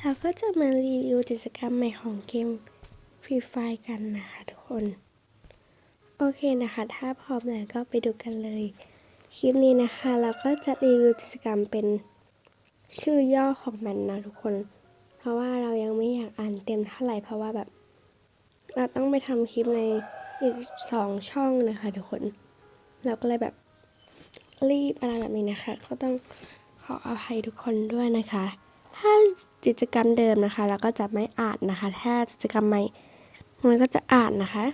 เราก็จะมารีวิวกิจกรรมใหม่ของเกมฟรีไฟกันนะคะทุกคน โอเคนะคะ ถ้าพร้อมแล้วก็ไปดูกันเลย คลิปนี้นะคะ เราก็จะรีวิวกิจกรรมเป็นชื่อย่อของมันนะทุกคน เพราะว่าเรายังไม่อยากอ่านเต็มเท่าไหร่เพราะว่าแบบ เราต้องไปทำคลิปในอีกสองช่องนะคะทุกคน เราก็เลยแบบรีบอะไรแบบนี้นะคะ ก็ต้องขออภัยทุกคนด้วยนะคะ ถ้ากิจกรรมเดิมนะคะ เราก็จะไม่อ่านนะคะ ถ้ากิจกรรมใหม่มันก็จะอ่านนะคะ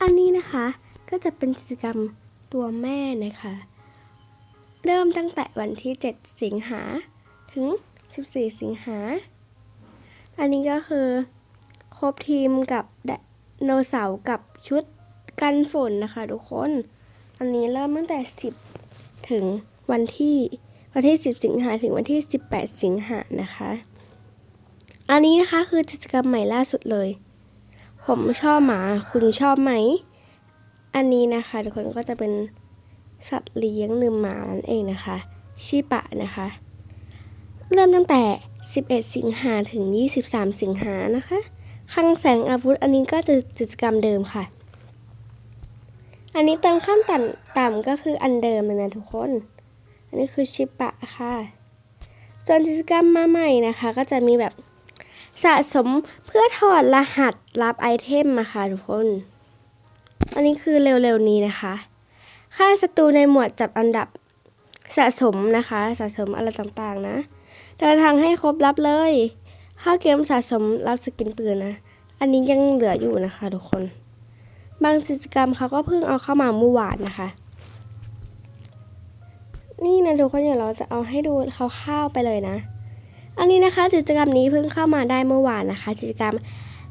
อันนี้นะคะก็จะเป็นกิจกรรมตัวแม่นะคะ เริ่มตั้งแต่วันที่ 7 สิงหาถึง 14 สิงหา อันนี้ก็คือครบทีมกับโนเสาร์กับชุดกันฝนนะคะทุกคน อันนี้เริ่มตั้งแต่ 10 ถึงวันที่ วันที่ 10 สิงหาถึงวันที่ 18 สิงหานะคะ อันนี้นะคะคือกิจกรรมใหม่ล่าสุดเลย ผมชอบหมาคุณชอบไหม อันนี้นะคะทุกคนก็จะเป็นสัตว์เลี้ยงหรือหมานั่นเองนะคะชิปะนะคะ เริ่มตั้งแต่ 11 สิงหาถึง 23 สิงหานะคะคลังแสงอาวุธอันนี้ก็จะกิจกรรมเดิมค่ะ อันนี้เติมขั้นต่ำต่ำก็คืออันเดิมเลยนะทุกคน อันนี้คือชิปะค่ะส่วนกิจกรรมมาใหม่นะคะ ก็จะมีแบบสะสมเพื่อถอดรหัสรับไอเทมมาค่ะทุกคน อันนี้คือเร็วๆนี้นะคะ ค่าศัตรูในหมวดจับอันดับสะสมนะคะ สะสมอะไรต่างๆนะ เดินทางให้ครบรับเลยเข้าเกมสะสมรับสกินปืนนะ อันนี้ยังเหลืออยู่นะคะทุกคน บางกิจกรรมเขาก็เพิ่งเอาเข้ามาเมื่อวานนะคะ นี่นะทุกคนเดี๋ยวเราจะเอาให้ดูคร่าวๆไปเลยนะ อันนี้นะคะกิจกรรมนี้เพิ่งเข้ามาได้เมื่อวานนะคะ กิจกรรม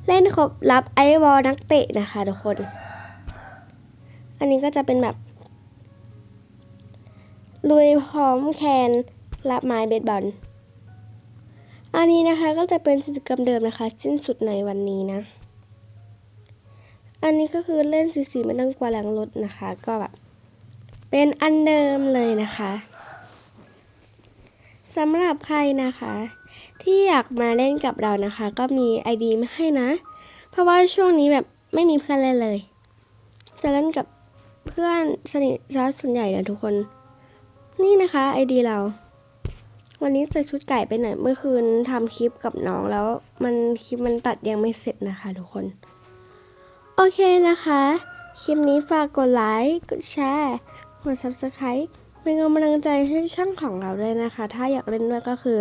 เล่นครบรับไอวอลนักเตะนะคะทุกคน อันนี้ก็จะเป็นแบบลุยพร้อมแคนรับไม้เบสบอล อันนี้นะคะก็จะเป็นกิจกรรมเดิมนะคะ สิ้นสุดในวันนี้นะ อันนี้ก็คือเล่นสีสีไม่ต้องกลัวแรงรถนะคะ ก็แบบ เป็นอันเดิมเลยนะคะสำหรับใครนะคะ ที่อยากมาเล่นกับเรานะคะ ก็มี ID มาให้นะ เพราะว่าช่วงนี้แบบไม่มีเพื่อนเล่นเลย จะเล่นกับเพื่อนสนิทซะส่วนใหญ่นะทุกคน นี่นะคะ ID เรา วันนี้ใส่ชุดไก่ไปหน่อยเมื่อคืนทำคลิปกับน้องแล้วมันคลิปมันตัดยังไม่เสร็จนะคะทุกคน โอเคนะคะ คลิปนี้ฝากกดไลค์ กดแชร์ กด subscribe เป็นกำลังใจให้ช่องของเราด้วยนะคะ ถ้าอยากเล่นด้วยก็คือ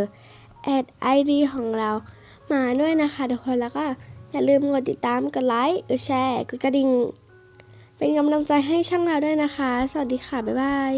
แอด ID ของเรามาด้วยนะคะทุกคนแล้วก็อย่าลืมกดติดตามกดไลค์กดแชร์กดกระดิ่ง เป็นกำลังใจให้ช่องเราด้วยนะคะ สวัสดีค่ะ บ๊ายบาย